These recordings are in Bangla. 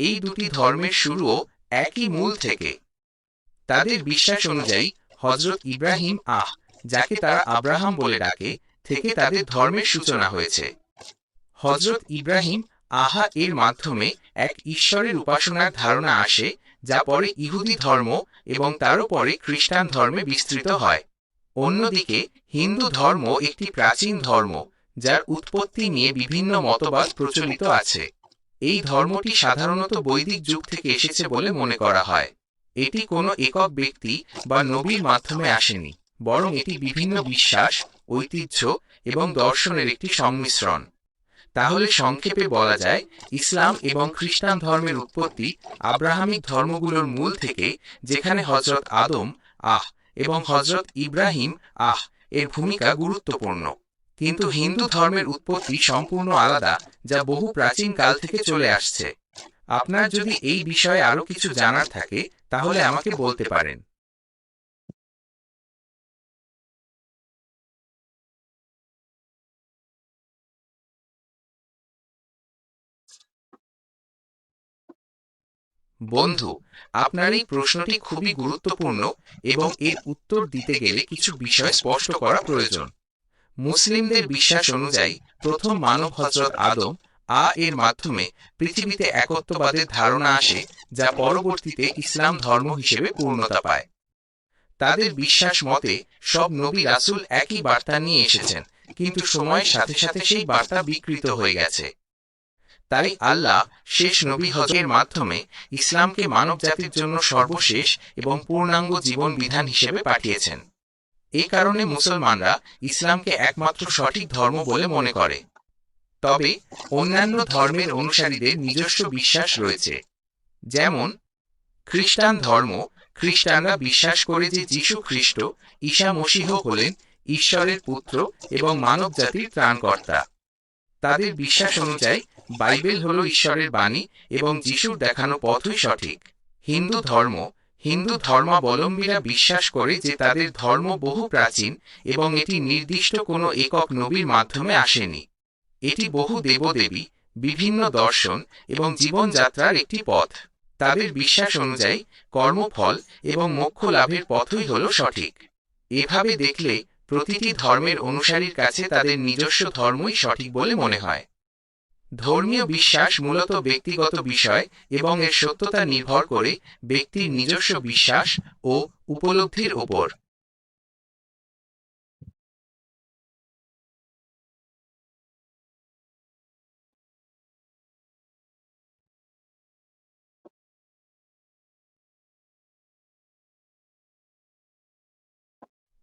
এই দুটি ধর্মের শুরুও একই মূল থেকে। তাদের বিশ্বাস অনুযায়ী হজরত ইব্রাহিম আহ, যাকে তারা আব্রাহাম বলে ডাকে, থেকে তাদের ধর্মের সূচনা হয়েছে। হজরত ইব্রাহিম আহা এর মাধ্যমে এক ঈশ্বরের উপাসনার ধারণা আসে, যা পরে ইহুদি ধর্ম এবং তারও পরে খ্রিস্টান ধর্মে বিস্তৃত হয়। অন্যদিকে, হিন্দু ধর্ম একটি প্রাচীন ধর্ম, যার উৎপত্তি নিয়ে বিভিন্ন মতবাদ প্রচলিত আছে। এই ধর্মটি সাধারণত বৈদিক যুগ থেকে এসেছে বলে মনে করা হয়। এটি কোনো একক ব্যক্তি বা নবীর মাধ্যমে আসেনি। বরং এটি বিভিন্ন বিশ্বাস ঐতিহ্য এবং দর্শনের একটি সংমিশ্রণ। তাহলে সংক্ষেপে বলা যায় ইসলাম এবং খ্রিস্টান ধর্মের উৎপত্তি আব্রাহামিক ধর্মগুলোর মূল থেকে যেখানে হজরত আদম আহ এবং হজরত ইব্রাহিম আহ এর ভূমিকা গুরুত্বপূর্ণ। কিন্তু হিন্দু ধর্মের উৎপত্তি সম্পূর্ণ আলাদা যা বহু প্রাচীন কাল থেকে চলে আসছে। আপনার যদি এই বিষয়ে আরও কিছু জানার থাকে তাহলে আমাকে বলতে পারেন। বন্ধু আপনার এই প্রশ্নটি খুবই গুরুত্বপূর্ণ এবং এর উত্তর দিতে গেলে কিছু বিষয় স্পষ্ট করা প্রয়োজন। মুসলিমদের বিশ্বাস অনুযায়ী প্রথম মানব হজরত আদম আ এর মাধ্যমে পৃথিবীতে একত্ববাদের ধারণা আসে যা পরবর্তীতে ইসলাম ধর্ম হিসেবে পূর্ণতা পায়। তাদের বিশ্বাস মতে সব নবী রাসূল একই বার্তা নিয়ে এসেছেন, কিন্তু সময়ের সাথে সাথে সেই বার্তা বিকৃত হয়ে গেছে। তাই আল্লাহ শেষ নবী হজের মাধ্যমে ইসলামকে মানব জাতির জন্য সর্বশেষ এবং পূর্ণাঙ্গ জীবন বিধান হিসেবে পাঠিয়েছেন। এই কারণে মুসলমানরা ইসলামকে একমাত্র সঠিক ধর্ম বলে মনে করে। তবে অন্যান্য ধর্মের অনুসারীদের নিজস্ব বিশ্বাস রয়েছে। যেমন, খ্রিস্টান ধর্ম, খ্রিস্টানরা বিশ্বাস করে যে যীশু খ্রিস্ট ঈশা মসিহ হলেন ঈশ্বরের পুত্র এবং মানব জাতির ত্রাণকর্তা। তাদের বিশ্বাস অনুযায়ী বাইবেল হল ঈশ্বরের বাণী এবং যিশুর দেখানো পথই সঠিক। হিন্দু ধর্ম হিন্দু ধর্মাবলম্বীরা বিশ্বাস করে যে তাদের ধর্ম বহু প্রাচীন এবং এটি নির্দিষ্ট কোনো একক নবীর মাধ্যমে আসেনি। এটি বহু দেবদেবী বিভিন্ন দর্শন এবং জীবনযাত্রার একটি পথ। তাদের বিশ্বাস অনুযায়ী কর্মফল এবং মোক্ষ লাভের পথই হল সঠিক। এভাবে দেখলে প্রতিটি ধর্মের অনুসারীর কাছে তাদের নিজস্ব ধর্মই সঠিক বলে মনে হয়। ধর্মীয় বিশ্বাস মূলত ব্যক্তিগত বিষয় এবং এর সত্যতা নির্ভর করে ব্যক্তির নিজস্ব বিশ্বাস ও উপলব্ধির ওপর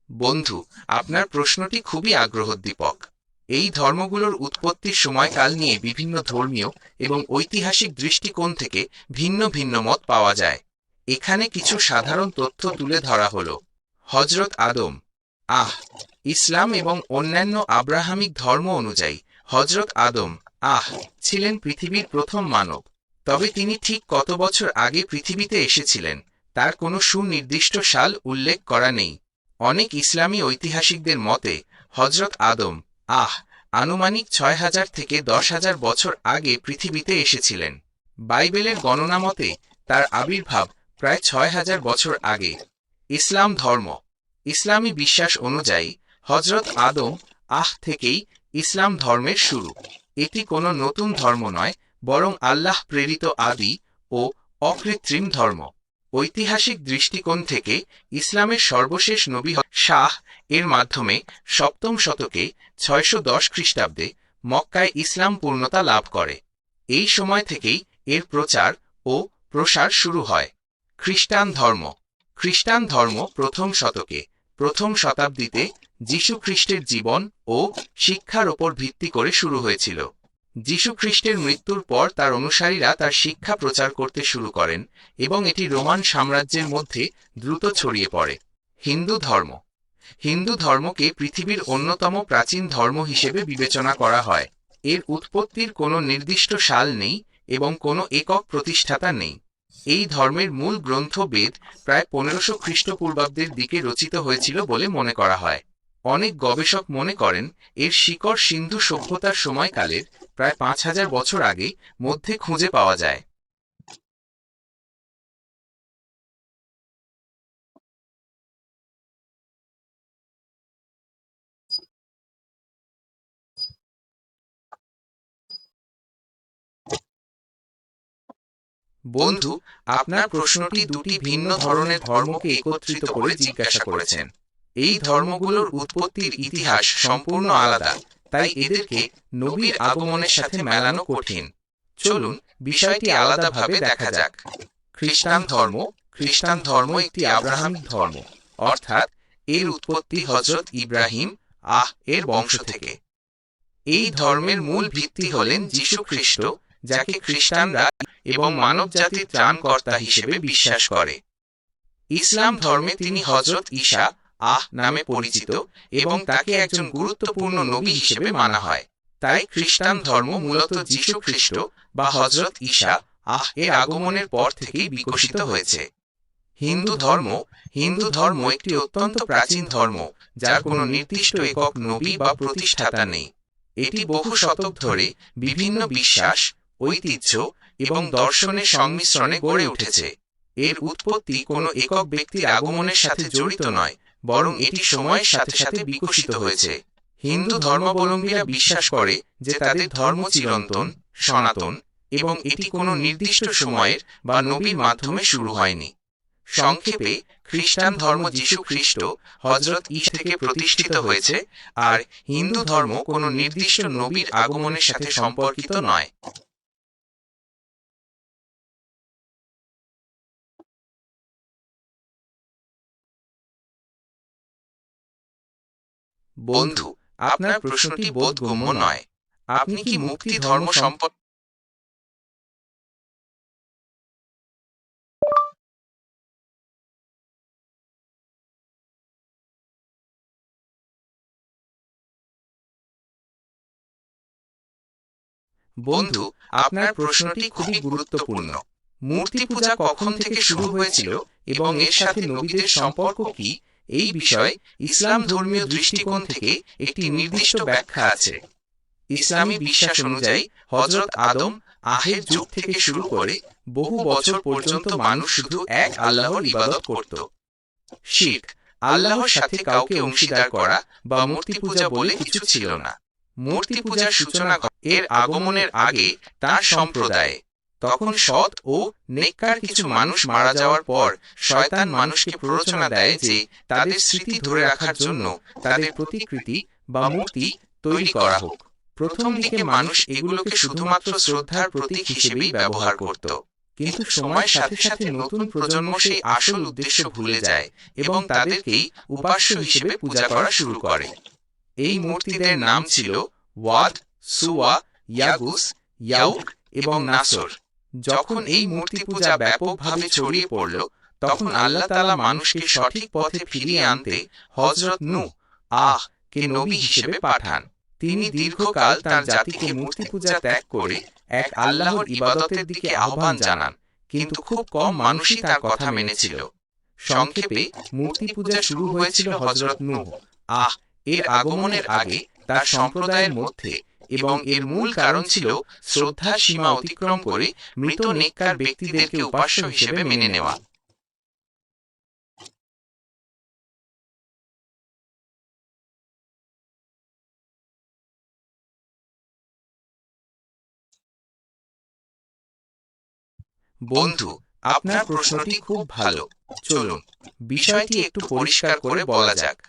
বন্ধু আপনার প্রশ্নটি খুবই আগ্রহোদ্দীপক। এই ধর্মগুলোর উৎপত্তির সময়কাল নিয়ে বিভিন্ন ধর্মীয় এবং ঐতিহাসিক দৃষ্টিকোণ থেকে ভিন্ন ভিন্ন মত পাওয়া যায়। এখানে কিছু সাধারণ তথ্য তুলে ধরা হল। হজরত আদম। আহ, ইসলাম এবং অন্যান্য আব্রাহামিক ধর্ম অনুযায়ী হজরত আদম, আহ, ছিলেন পৃথিবীর প্রথম মানব। তবে তিনি ঠিক কত বছর আগে পৃথিবীতে এসেছিলেন, তার কোনো সুনির্দিষ্ট সাল উল্লেখ করা নেই। অনেক ইসলামী ঐতিহাসিকদের মতে হজরত আদম আহ, আনুমানিক ছয় হাজার থেকে দশ হাজার বছর আগে পৃথিবীতে এসেছিলেন। বাইবেলের গণনা মতে, তার আবির্ভাব প্রায় ছয় হাজার বছর আগে। ইসলাম ধর্ম। ইসলামী বিশ্বাস অনুযায়ী হজরত আদম আহ থেকেই ইসলাম ধর্মের শুরু। এটি কোনো নতুন ধর্ম নয়, বরং আল্লাহ প্রেরিত আদি ও অকৃত্রিম ধর্ম। ঐতিহাসিক দৃষ্টিকোণ থেকে ইসলামের সর্বশেষ নবী শাহ এর মাধ্যমে সপ্তম শতকে ছয়শো দশ খ্রিস্টাব্দে মক্কায় ইসলাম পূর্ণতা লাভ করে। এই সময় থেকেই এর প্রচার ও প্রসার শুরু হয়। খ্রিস্টান ধর্ম। খ্রিস্টান ধর্ম প্রথম শতকে, প্রথম শতাব্দীতে যীশু খ্রিস্টের জীবন ও শিক্ষার ওপর ভিত্তি করে শুরু হয়েছিল। যীশু খ্রিস্টের মৃত্যুর পর তার অনুসারীরা তার শিক্ষা প্রচার করতে শুরু করেন এবং এটি রোমান সাম্রাজ্যের মধ্যে দ্রুত ছড়িয়ে পড়ে। হিন্দু ধর্ম। হিন্দু ধর্মকে পৃথিবীর অন্যতম প্রাচীন ধর্ম হিসেবে বিবেচনা করা হয়। এর উৎপত্তির কোনো নির্দিষ্ট সাল নেই এবং কোনো একক প্রতিষ্ঠাতা নেই। এই ধর্মের মূল গ্রন্থ বেদ প্রায় পনেরোশো খ্রিস্টপূর্বাব্দের দিকে রচিত হয়েছিল বলে মনে করা হয়। অনেক গবেষক মনে করেন, এর শিকড় সিন্ধু সভ্যতার সময়কালের প্রায় পাঁচ হাজার বছর আগে মধ্যে খুঁজে পাওয়া যায়। বন্ধু, আপনার প্রশ্নটি দুটি ভিন্ন ধরনের ধর্মকে একত্রিত করে জিজ্ঞাসা করেছেন। এই ধর্মগুলোর উৎপত্তির ইতিহাস সম্পূর্ণ আলাদা। তাই এদেরকে নবীর আগমনের সাথে মেলানো কঠিন। চলুন বিষয়টি আলাদাভাবে দেখা যাক। খ্রিস্টান ধর্ম খ্রিস্টান ধর্ম একটি আব্রাহামিক ধর্ম। অর্থাৎ এর উৎপত্তি হজরত ইব্রাহিম আহ এর বংশ থেকে। এই ধর্মের মূল ভিত্তি হলেন যীশু খ্রিস্ট যাকে খ্রিস্টানরা এবং মানব জাতির ত্রাণকর্তা হিসেবে বিশ্বাস করে। ইসলাম ধর্মে তিনি হজরত ঈশা আহ নামে পরিচিত এবং তাকে একজন গুরুত্বপূর্ণ নবী হিসেবে মানা হয়। তাই খ্রিস্টান ধর্ম মূলত যীশু খ্রিস্ট বা হজরত ঈশা। আহ এর আগমনের পর থেকেই বিকশিত হয়েছে। হিন্দু ধর্ম হিন্দু ধর্ম একটি অত্যন্ত প্রাচীন ধর্ম যার কোনো নির্দিষ্ট একক নবী বা প্রতিষ্ঠাতা নেই। এটি বহু শতক ধরে বিভিন্ন বিশ্বাস ঐতিহ্য এবং দর্শনের সংমিশ্রণে গড়ে উঠেছে। এর উৎপত্তি কোনো একক ব্যক্তির আগমনের সাথে জড়িত নয় বরং এটি সময়ের সাথে সাথে বিকশিত হয়েছে। হিন্দু ধর্মাবলম্বীরা বিশ্বাস করে যে তাদের ধর্ম চিরন্তন সনাতন এবং এটি কোনো নির্দিষ্ট সময়ের বা নবীর মাধ্যমে শুরু হয়নি। সংক্ষেপে খ্রিস্টান ধর্ম যীশু খ্রিস্ট হজরত ইস থেকে প্রতিষ্ঠিত হয়েছে আর হিন্দু ধর্ম কোনো নির্দিষ্ট নবীর আগমনের সাথে সম্পর্কিত নয়। বন্ধু আপনার প্রশ্নটি বোধগম্য নয়। আপনি কি মুক্তি ধর্ম সম্পর্কে বন্ধু আপনার প্রশ্নটি খুবই গুরুত্বপূর্ণ। মূর্তি পূজা কখন থেকে শুরু হয়েছিল এবং এর সাথে নবীদের সম্পর্ক কি? এই বিষয়ে ইসলাম ধর্মীয় দৃষ্টিকোণ থেকে একটি নির্দিষ্ট ব্যাখ্যা আছে। ইসলামী বিশ্বাস অনুযায়ী হজরত আদম আহের যুগ থেকে শুরু করে বহু বছর পর্যন্ত মানুষ শুধু এক আল্লাহর ইবাদত করত। শিখ আল্লাহর সাথে কাউকে অংশীদার করা বা মূর্তি পূজা বলে কিছু ছিল না। মূর্তি পূজার সূচনা এর আগমনের আগে তার সম্প্রদায়ে। তখন সৎ ও নেককার কিছু মানুষ মারা যাওয়ার পর শয়তান মানুষকে প্ররোচনা দেয় যে তাদের স্মৃতি ধরে রাখার জন্য তাদের প্রতিকৃতি বা মূর্তি তৈরি করা হোক। প্রথম দিকে মানুষ এগুলোকে শুধুমাত্র শ্রদ্ধার প্রতীক হিসেবেই ব্যবহার করত। কিন্তু সময়ের সাথে সাথে নতুন প্রজন্ম সেই আসল উদ্দেশ্য ভুলে যায় এবং তাদেরকেই উপাস্য হিসেবে পূজা করা শুরু করে। এই মূর্তিদের নাম ছিল ওয়াদ সুয়া ইয়াগুস ইয়াউক এবং নাসর যখন এই মূর্তি পূজা ব্যাপকভাবে ছড়িয়ে পড়ল তখন আল্লাহ তালা মানুষকে সঠিক পথে ফিরিয়ে আনতে হজরত নু আহ কে নবী হিসেবে পাঠান। তিনি দীর্ঘকাল তার জাতিকে মূর্তি পূজা ত্যাগ করে এক আল্লাহর ইবাদতের দিকে আহ্বান জানান। কিন্তু খুব কম মানুষই তার কথা মেনেছিল। সংক্ষেপে মূর্তি পূজা শুরু হয়েছিল হজরত নূহ। আহ এর আগমনের আগে তার সম্প্রদায়ের মধ্যে এবং এর মূল কারণ ছিল শ্রদ্ধা সীমা অতিক্রম করে মৃত নেককার ব্যক্তিদেরকে উপাস্য হিসেবে মেনে নেওয়া। বন্ধু আপনার প্রশ্নটি খুব ভালো। চলুন বিষয়টি একটু পরিষ্কার করে বলা যাক।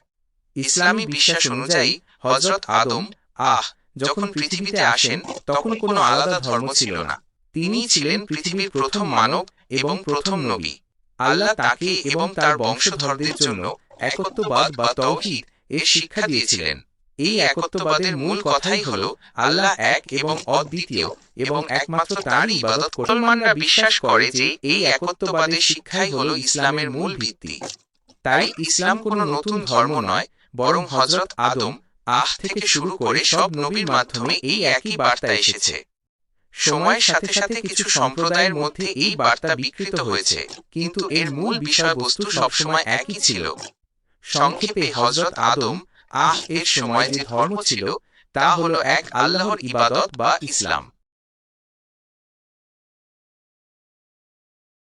ইসলামী বিশ্বাস অনুযায়ী হজরত আদম আহ যখন পৃথিবীতে আসেন তখন কোনো আলাদা ধর্ম ছিল না। তিনি ছিলেন পৃথিবীর প্রথম মানব এবং প্রথম নবী। আল্লাহ তাকে এবং তার বংশধরদের জন্য একত্ববাদ বা তৌহিদ এর শিক্ষা দিয়েছিলেন। এই একত্ববাদের মূল কথাই হল আল্লাহ এক এবং অদ্বিতীয় এবং একমাত্র তাঁরই ইবাদত মুসলমানরা বিশ্বাস করে যে এই একত্ববাদের শিক্ষাই হল ইসলামের মূল ভিত্তি। তাই ইসলাম কোনো নতুন ধর্ম নয় বরং হজরত আদম আহ থেকে শুরু করে সব নবীর মাধ্যমে এই একই বার্তা এসেছে। সময়ের সাথে সাথে কিছু সম্প্রদায়ের মধ্যে এই বার্তা বিকৃত হয়েছে, কিন্তু এর মূল বিষয়বস্তু সবসময় একই ছিল। সংক্ষেপে হজরত আদম, আহ, এর সময় যে ধর্ম ছিল, তা হল এক আল্লাহর ইবাদত বা ইসলাম।